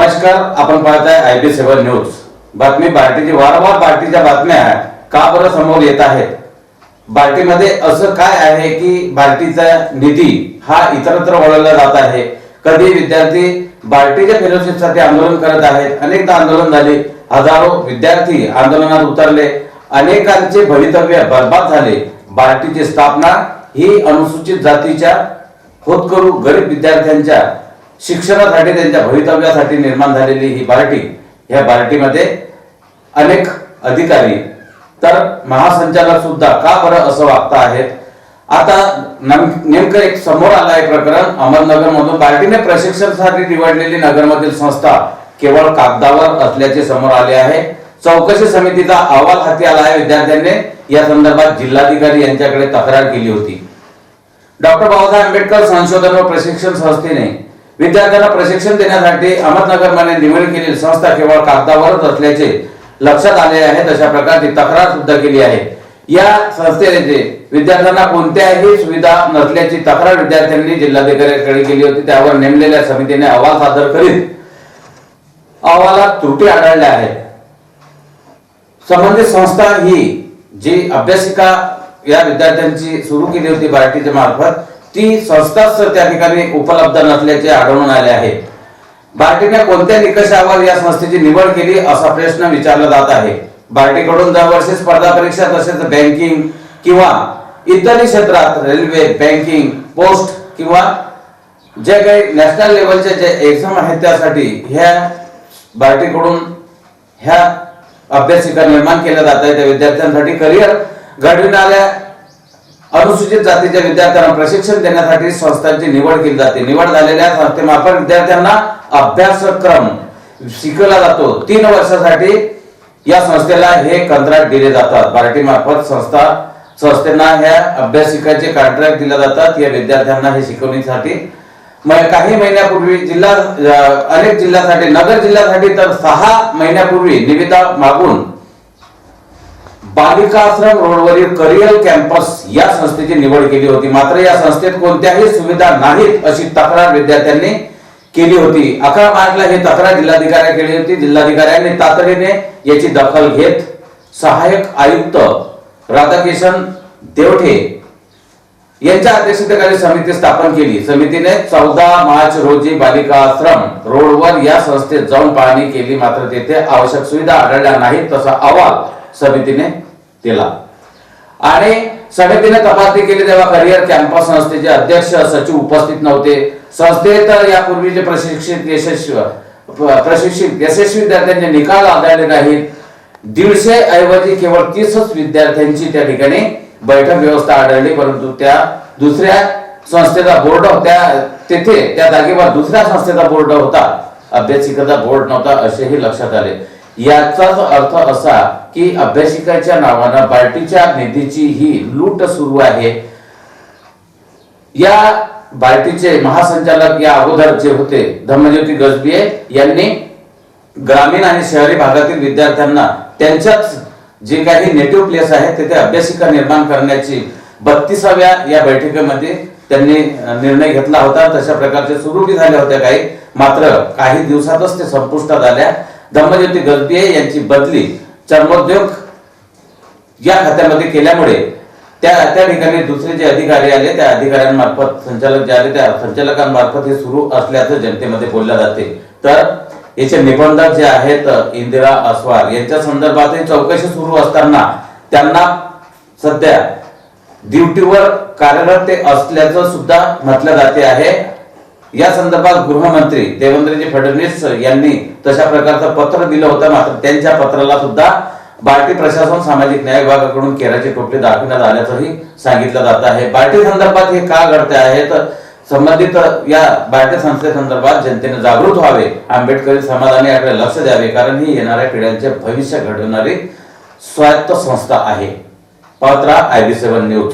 नमस्कार आपण पाहताय आय पी सेव्हन न्यूज. बातमी बार्टीची वारंवार पार्टीच्या बातम्या का बरं समोर येत आहेत? बार्टीमध्ये असं काय आहे की बार्टीचा निधी हा इतरत्र वळवला जात आहे? कधी विद्यार्थी बार्टीच्या फेलोशिपसाठी आंदोलन करत आहेत? अनेकदा आंदोलन झाले हजारो विद्यार्थी आंदोलनात उतरले अनेकांचे भवितव्य बर्बाद झाले. बार्टीची स्थापना ही अनुसूचित जातीच्या होतकरू गरीब विद्यार्थ्यांच्या शिक्षणासाठी त्यांच्या भवितव्यासाठी निर्माण झालेली ही पार्टी या पार्टीमध्ये अनेक अधिकारी. तर महासंचालक सुद्धा का बरं असं वागता आहेत? आता नेमकं एक समोर आलं आहे प्रकरण अहमदनगर मधून पार्टीने प्रशिक्षणासाठी निवडलेली नगरमधील संस्था केवळ कागदावर असल्याचे समोर आले आहे. चौकशी समितीचा अहवाल हाती आला आहे. विद्यार्थ्यांनी या संदर्भात जिल्हाधिकारी यांच्याकडे तक्रार केली होती. डॉक्टर बाबासाहेब आंबेडकर संशोधन व प्रशिक्षण संस्थेने विद्यार्थ्यांना प्रशिक्षण देण्यासाठी अहमदनगरमध्ये निवड केलेली संस्था केवळ कागदावरच असल्याचे लक्षात आले आहे तशा प्रकारची तक्रार सुद्धा केली आहे. या संस्थेने विद्यार्थ्यांना कोणत्याही सुविधा नसल्याची तक्रार विद्यार्थ्यांनी जिल्हाधिकाऱ्यांकडे केली होती त्यावर नेमलेल्या समितीने अहवाल सादर करीत अहवालात त्रुटी आढळल्या आहेत. संबंधित संस्था ही जी अभ्यासिका या विद्यार्थ्यांची सुरू केली होती बार्टीच्या मार्फत ती संस्थाच त्या ठिकाणी उपलब्ध नसल्याचे आढळून आले आहे. बार्टीने कोणत्या निकषावर या संस्थेची निवड केली असा प्रश्न विचारला जात आहे. बार्टीकडून दरवर्षी स्पर्धा परीक्षा तसेच बँकिंग किंवा इतरही क्षेत्रात रेल्वे बँकिंग पोस्ट किंवा जे काही नॅशनल लेवलचे जे एक्झाम आहेत त्यासाठी ह्या बार्टीकडून ह्या अभ्यासिका निर्माण केल्या जात आहेत. त्या विद्यार्थ्यांसाठी करिअर घडविणाऱ्या अनुसूचित जातीच्या विद्यार्थ्यांना प्रशिक्षण देण्यासाठी संस्थांची निवड केली जाते. निवड झालेल्या संस्थेमार्फत विद्यार्थ्यांना अभ्यासक्रम शिकवला जातो. तीन वर्षासाठी या संस्थेला हे कंत्राट दिले जातात. बार्टी मार्फत संस्था संस्थेना ह्या अभ्यासिकाचे कॉन्ट्रॅक्ट दिले जातात. या विद्यार्थ्यांना हे शिकवण्यासाठी काही महिन्यापूर्वी जिल्हा अनेक जिल्ह्यासाठी नगर जिल्ह्यासाठी तर सहा महिन्यापूर्वी निविदा मागून बालिकाश्रम रोडवरील करिअर कॅम्पस या संस्थेची निवड केली होती. मात्र या संस्थेत कोणत्याही सुविधा नाहीत अशी तक्रार विद्यार्थ्यांनी केली होती. अकरा मार्चला ही तक्रार जिल्हाधिकाऱ्या केली होती. जिल्हाधिकाऱ्यांनी तातडीने याची दखल घेत सहाय्यक आयुक्त राधाकिशन देवठे यांच्या अध्यक्षतेखाली समिती स्थापन केली. समितीने चौदा मार्च रोजी बालिका आश्रम रोडवर या संस्थेत जाऊन पाहणी केली. मात्र तेथे आवश्यक सुविधा आढळल्या नाहीत तसा अहवाल समितीने दिला. आणि समितीने तपासणी केली तेव्हा करिअर कॅम्पस संस्थेचे अध्यक्ष सचिव उपस्थित नव्हते. संस्थेत यापूर्वीचे प्रशिक्षित यशस्वी प्रशिक्षित यशस्वी विद्यार्थ्यांचे निकाल आधारले नाहीत. दीडशे ऐवजी केवळ तीसच विद्यार्थ्यांची त्या ठिकाणी बैठक व्यवस्था आढळली परंतु त्या दुसऱ्या संस्थेचा बोर्ड त्या तेथे त्या जागेवर दुसऱ्या संस्थेचा बोर्ड होता. अभ्यासिकेचा बोर्ड नव्हता असेही लक्षात आले. याचाच अर्थ असा की अभ्यासिकाच्या नावानं बार्टीच्या निधीची ही लूट सुरू आहे. या बार्टीचे महासंचालक या अगोदर जे होते धम्मज्योती गजबिये यांनी ग्रामीण आणि शहरी भागातील विद्यार्थ्यांना त्यांच्याच जे काही नेटिव्ह प्लेस आहे तेथे अभ्यासिका निर्माण करण्याची बत्तीसाव्या या बैठकीमध्ये त्यांनी निर्णय घेतला होता. तशा प्रकारचे सुरूही झाल्या होत्या काही. मात्र काही दिवसातच ते संपुष्टात आल्या. धम्मज्योती गलतीये यांची बदली चर्मोद्योग या खात्यामध्ये केल्यामुळे त्या त्या ठिकाणी दुसरे जे अधिकारी आले त्या अधिकाऱ्यांमार्फत संचालक जे आले त्या संचालकांमार्फत हे सुरू असल्याचं जनतेमध्ये बोलल्या जाते. तर याचे निबंधक जे आहेत इंदिरा अस्वार यांच्या संदर्भात चौकशी सुरू असताना त्यांना सध्या ड्युटीवर कार्यरत ते असल्याचं सुद्धा म्हटलं जाते आहे. या संदर्भात गृहमंत्री देवेंद्रजी फडणवीस यांनी तशा प्रकारचं पत्र दिलं होतं. मात्र त्यांच्या पत्राला सुद्धा बार्टी प्रशासन सामाजिक न्याय विभागाकडून केराची टोपली दाखविण्यात आल्याचंही सांगितलं जात आहे. बार्टी संदर्भात हे का घडते आहे? तर संबंधित या बार्टी संस्थेसंदर्भात जनतेने जागृत व्हावे. आंबेडकरी समाजाने याकडे लक्ष द्यावे कारण ही येणाऱ्या पिढ्यांचे भविष्य घडवणारी स्वायत्त संस्था आहे. Patra I B seven news.